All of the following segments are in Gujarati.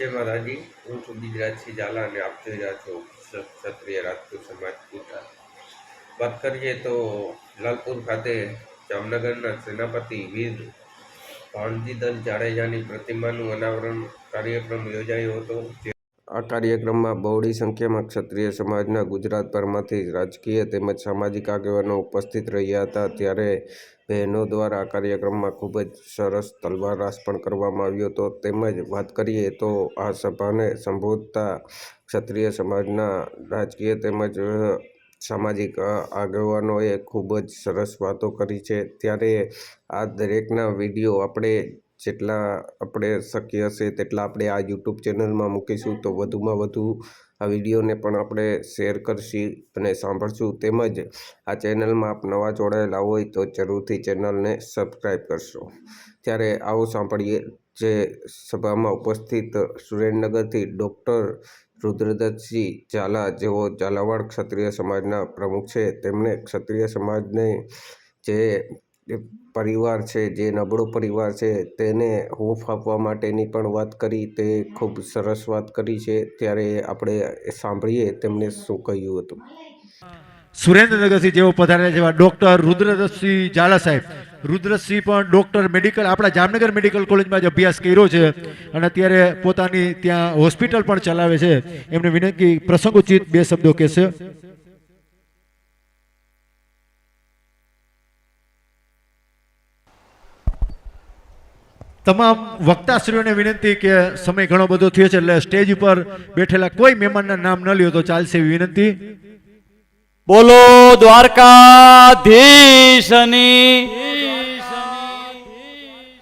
જય માતાજી. હું છું બીજરાજસિંહ ઝાલા અને આપ જોઈ રહ્યા છો ક્ષત્રિય રાજપૂત સમાજ પૂતા વાત કરીએ તો લાલપુર ખાતે જામનગરના સેનાપતિ વીર ભાણજીદલ જાડેજાની પ્રતિમાનું અનાવરણ કાર્યક્રમ યોજાયો હતો આ કાર્યક્રમમાં બહોળી સંખ્યામાં ક્ષત્રિય સમાજના ગુજરાતભરમાંથી રાજકીય તેમજ સામાજિક આગેવાનો ઉપસ્થિત રહ્યા હતા. ત્યારે બહેનો દ્વારા આ કાર્યક્રમમાં ખૂબ જ સરસ તલવાર રાસ પણ કરવામાં આવ્યો હતો. તેમજ વાત કરીએ તો આ સભાને સંબોધતા ક્ષત્રિય સમાજના રાજકીય તેમજ સામાજિક આગેવાનોએ ખૂબ જ સરસ વાતો કરી છે. ત્યારે આ દરેકના વીડિયો આપણે જેટલા આપણે શક્ય હશે તેટલા આપણે આ યુટ્યુબ ચેનલમાં મૂકીશું તો વધુમાં વધુ આ વિડીયોને પણ આપણે શેર કરશી અને સાંભળશું. તેમજ આ ચેનલમાં આપ નવા જોડાયેલા હોય તો જરૂરથી ચેનલને સબસ્ક્રાઈબ કરશો. ત્યારે આવો સાંભળીએ જે સભામાં ઉપસ્થિત સુરેન્દ્રનગરથી ડૉક્ટર રુદ્રદત્તસિંહ ઝાલા જેઓ ઝાલાવાડ ક્ષત્રિય સમાજના પ્રમુખ છે, તેમણે ક્ષત્રિય સમાજને જે પરિવાર છે, જે નબળો પરિવાર છે, તેને હૂંફ આપવા માટેની પણ વાત કરી, તે ખૂબ સરસ વાત કરી છે. ત્યારે આપણે સાંભળીએ તેમણે શું કહ્યું હતું. સુરેન્દ્રનગરથી જેઓ પધાર્યા જેવા ડોક્ટર રુદ્રદત્તસિંહ ઝાલા સાહેબ. રુદ્રસિંહ પણ ડોક્ટર મેડિકલ, આપણા જામનગર મેડિકલ કોલેજમાં જ અભ્યાસ કર્યો છે અને અત્યારે પોતાની ત્યાં હોસ્પિટલ પણ ચલાવે છે. એમને વિનંતી પ્રસંગોચિત બે શબ્દો કહેશે. તમામ વક્તાશ્રીઓને વિનંતી કે સમય ઘણો બધો થયો છે એટલે સ્ટેજ ઉપર બેઠેલા કોઈ મહેમાનના નામ ન લ્યો તો ચાલશે વિનંતી. બોલો દ્વારકાધીશની.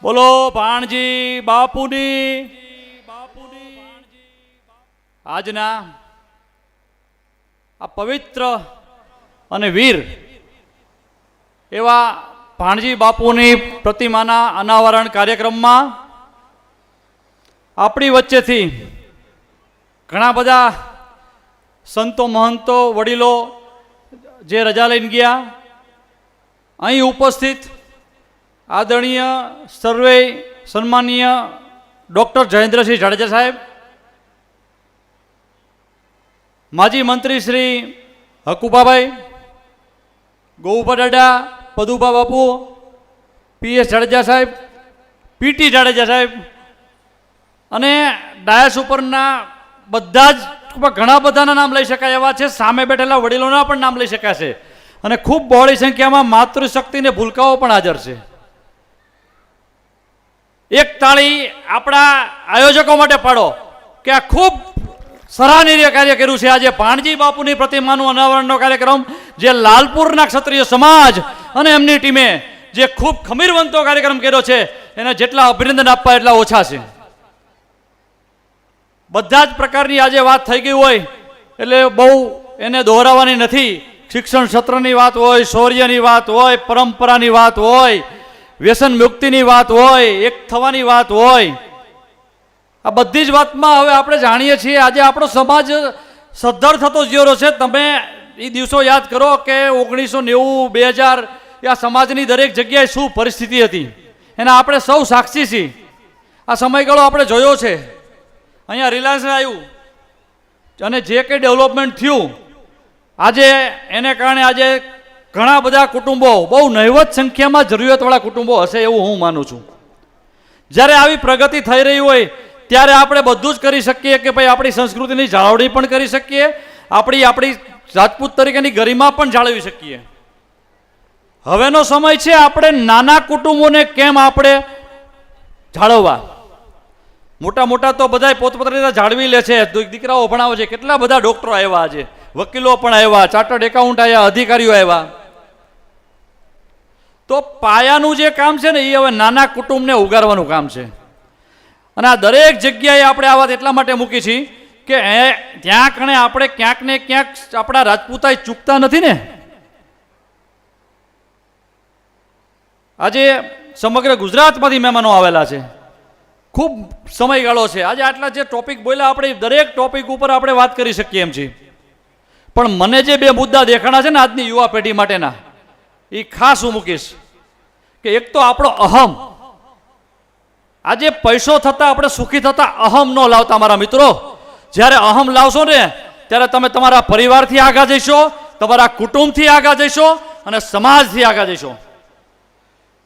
બોલો ભાણજી બાપુની. આજના આ પવિત્ર અને વીર એવા ભાણજી બાપુની પ્રતિમાના અનાવરણ કાર્યક્રમમાં આપણી વચ્ચેથી ઘણા બધા સંતો, મહંતો, વડીલો જે રજા લઈને ગયા, અહીં ઉપસ્થિત આદરણીય, સર્વે સન્માનીય ડૉક્ટર જયેન્દ્રસિંહ જાડેજા સાહેબ, માજી મંત્રી શ્રી હકુભાભાઈ ગોઉભા પદુભા બાપુ પીએસ જાડેજા સાહેબ પીટી જાડેજા સાહેબ અને ડાયસ ઉપરના બધા જ ઘણા બધાના નામ લઈ શકાય એવા છે. સામે બેઠેલા વડીલોના પણ નામ લઈ શકાશે અને ખૂબ બહોળી સંખ્યામાં માતૃશક્તિને ભૂલકાઓ પણ હાજર છે. એક તાળી આપણા આયોજકો માટે પાડો, કે આ ખૂબ સરાહનીય કાર્ય કર્યું છે. આજે ભાણજી બાપુની પ્રતિમાનું અનાવરણનો કાર્યક્રમ, જે લાલપુરના ક્ષત્રિય સમાજ અને એમની ટીમે જે ખૂબ ખમીરવંતો કાર્યક્રમ કર્યો છે, એને જેટલા અભિનંદન આપવા એટલા ઓછા છે. બધા જ પ્રકારની આજે વાત થઈ ગઈ હોય, એટલે બહુ એને દોહરાવાની નથી. શિક્ષણ ક્ષેત્રની વાત હોય, શૌર્યની વાત હોય, પરંપરાની વાત હોય, વ્યસન મુક્તિની વાત હોય, એક થવાની વાત હોય. આ બધી જ વાતમાં હવે આપણે જાણીએ છીએ, આજે આપણો સમાજ સદ્ધર થતો જ્યોરો છે. તમે એ દિવસો યાદ કરો કે ઓગણીસો નેવું, બે હજાર આ સમાજની દરેક જગ્યાએ શું પરિસ્થિતિ હતી? એના આપણે સૌ સાક્ષી છીએ. આ સમયગાળો આપણે જોયો છે. અહીંયા રિલાયન્સ આવ્યું. અને જે કંઈ ડેવલપમેન્ટ થયું, આજે એને કારણે આજે ઘણા બધા કુટુંબો, બહુ નહિવત સંખ્યામાં જરૂરિયાતવાળા કુટુંબો હશે એવું હું માનું છું. જ્યારે આવી પ્રગતિ થઈ રહી હોય, ત્યારે આપણે બધું જ કરી શકીએ કે ભાઈ આપણી સંસ્કૃતિની જાળવણી પણ કરી શકીએ, આપણી આપણી રાજપૂત તરીકેની ગરિમા પણ જાળવી શકીએ. હવેનો સમય છે આપણે નાના કુટુંબોને કેમ આપણે જાળવવા? મોટા મોટા તો બધા પોતપોતાની જાળવી લે છે. દીકરાઓ ભણાવે છે. કેટલા બધા ડોક્ટરો આવ્યા આજે? વકીલો પણ આવ્યા, ચાર્ટર્ડ એકાઉન્ટ આવ્યા, અધિકારીઓ આવ્યા. તો પાયાનું જે કામ છે ને, એ હવે નાના કુટુંબને ઉગારવાનું કામ છે. અને આ દરેક જગ્યાએ આપણે આ વાત એટલા માટે મૂકી છીએ કે ત્યાં કણે આપણે ક્યાંક ને ક્યાંક આપણા રાજપૂતાએ ચૂકતા નથી ને? આજે સમગ્ર ગુજરાતમાંથી મહેમાનો આવેલા છે. ખૂબ સમયગાળો છે. આજે આટલા જે ટોપિક બોલ્યા, આપણે દરેક ટોપિક ઉપર આપણે વાત કરી શકીએ એમ છીએ. પણ મને જે બે મુદ્દા દેખાણા છે ને આજની યુવા પેઢી માટેના એ ખાસ હું મૂકીશ કે એક તો આપણો અહમ. આજે પૈસો થતાં, આપણે સુખી થતાં અહમ ન લાવતા મારા મિત્રો. જ્યારે અહમ લાવશો ને, ત્યારે તમે તમારા પરિવારથી આગા જઈશો, તમારા કુટુંબથી આગા જઈશો અને સમાજથી આગા જઈશો.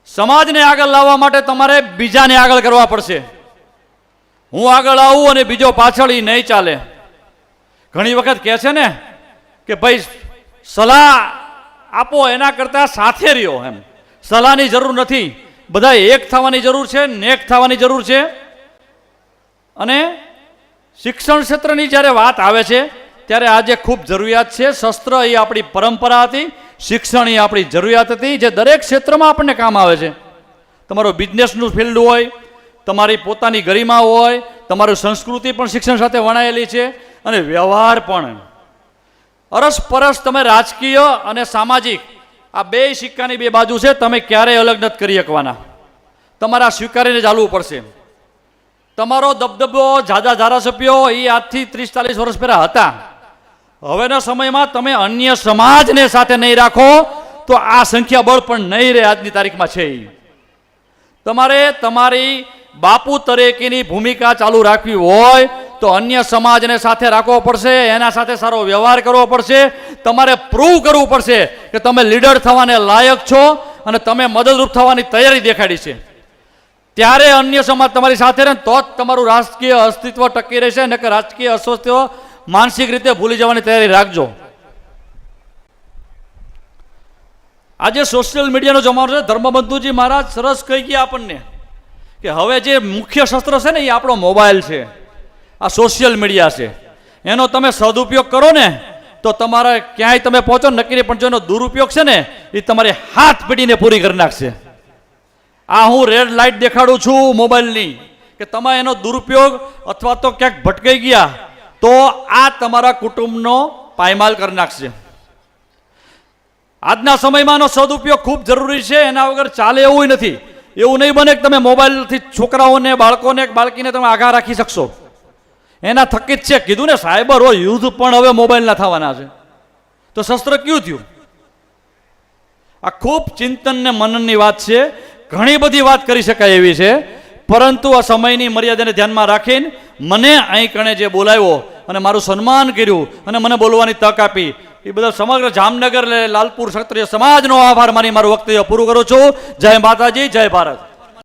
સમાજને આગળ લાવવા માટે તમારે બીજાને આગળ કરવા પડશે. હું આગળ આવું અને બીજો પાછળ એ નહીં ચાલે. ઘણી વખત કહે છે ને કે ભાઈ, સલાહ આપો એના કરતાં સાથે રહ્યો એમ. સલાહની જરૂર નથી. બધા એક થવાની જરૂર છે, નેક થવાની જરૂર છે. અને શિક્ષણ ક્ષેત્રની જ્યારે વાત આવે છે, ત્યારે આજે ખૂબ જરૂરિયાત છે. શસ્ત્ર એ આપણી પરંપરા હતી. શિક્ષણ એ આપણી જરૂરિયાત હતી જે દરેક ક્ષેત્રમાં આપણને કામ આવે છે. તમારો બિઝનેસનું ફિલ્ડ હોય, તમારી પોતાની ગરિમા હોય, તમારી સંસ્કૃતિ પણ શિક્ષણ સાથે વણાયેલી છે અને વ્યવહાર પણ. અરસપરસ તમે રાજકીય અને સામાજિક, આ બે સિક્કાની બે બાજુ છે, તમે ક્યારેય અલગ નથી કરી શકવાના. તમારે સ્વીકારીને ચાલવું પડશે. તમારો દબદબો જાજા ધારાસભ્યો એ આજથી ત્રીસ ચાલીસ વર્ષ પહેલાં હતા. હવેના સમયમાં તમે અન્ય સમાજને સાથે નહીં રાખો, તો આ સંખ્યા બળ પણ નહીં રહે આજની તારીખમાં છે તમારે તમારી બાપુ તરીકેની ભૂમિકા ચાલુ રાખવી હોય, તો અન્ય સમાજને સાથે રાખવો પડશે, એના સાથે સારો વ્યવહાર કરવો પડશે, તમારે પ્રૂવ કરવું પડશે કે તમે લીડર થવાને લાયક છો અને તમે મદદરૂપ થવાની તૈયારી દેખાડી છે. ત્યારે અન્ય સમાજ તમારી સાથે રહે તો જ તમારું રાજકીય અસ્તિત્વ ટકી રહેશે, નકર રાજકીય અસ્તિત્વ માનસિક રીતે ભૂલી જવાની તૈયારી રાખજો. આજે સોશિયલ મીડિયાનો જમાનો છે. ધર્મબંધુજી મહારાજ સરસ કહી ગયા આપણને કે હવે જે મુખ્ય શસ્ત્ર છે ને એ આપણો મોબાઈલ છે. આ સોશિયલ મીડિયા છે. એનો તમે સદુપયોગ કરો ને તો તમારે ક્યાંય તમે પહોંચો નક્કી પણ જો એનો દુરુપયોગ છે ને એ તમારી હાથ પીડીને પૂરી કરી નાખશે. આ હું રેડ લાઇટ દેખાડું છું મોબાઈલની કે તમે એનો દુરુપયોગ અથવા તો ક્યાંક ભટકાઈ ગયા તો આ તમારા કુટુંબનો પાયમાલ કરી નાખશે. આજના સમયમાંનો સદુપયોગ ખૂબ જરૂરી છે, એના વગર ચાલે એવું નથી. એવું નહીં બને કે તમે મોબાઈલથી છોકરાઓને, બાળકોને, બાળકીને તમે આઘા રાખી શકશો. એના થકી જ છે. કીધું ને સાયબર યુદ્ધ પણ હવે મોબાઈલના થવાના છે. તો શસ્ત્ર કયું થયું? આ ખૂબ ચિંતન ને મનનની વાત છે. ઘણી બધી વાત કરી શકાય એવી છે. પરંતુ આ સમયની મર્યાદાને ધ્યાનમાં રાખીને મને અહીં કણે જે બોલાવ્યો અને મારું સન્માન કર્યું અને મને બોલવાની તક આપી. એ બધા સમગ્ર જામનગર લાલપુર ક્ષત્રિય સમાજનો આભાર માની મારું વક્તવ્ય પૂરું કરું છું. જય માતાજી, જય ભારત.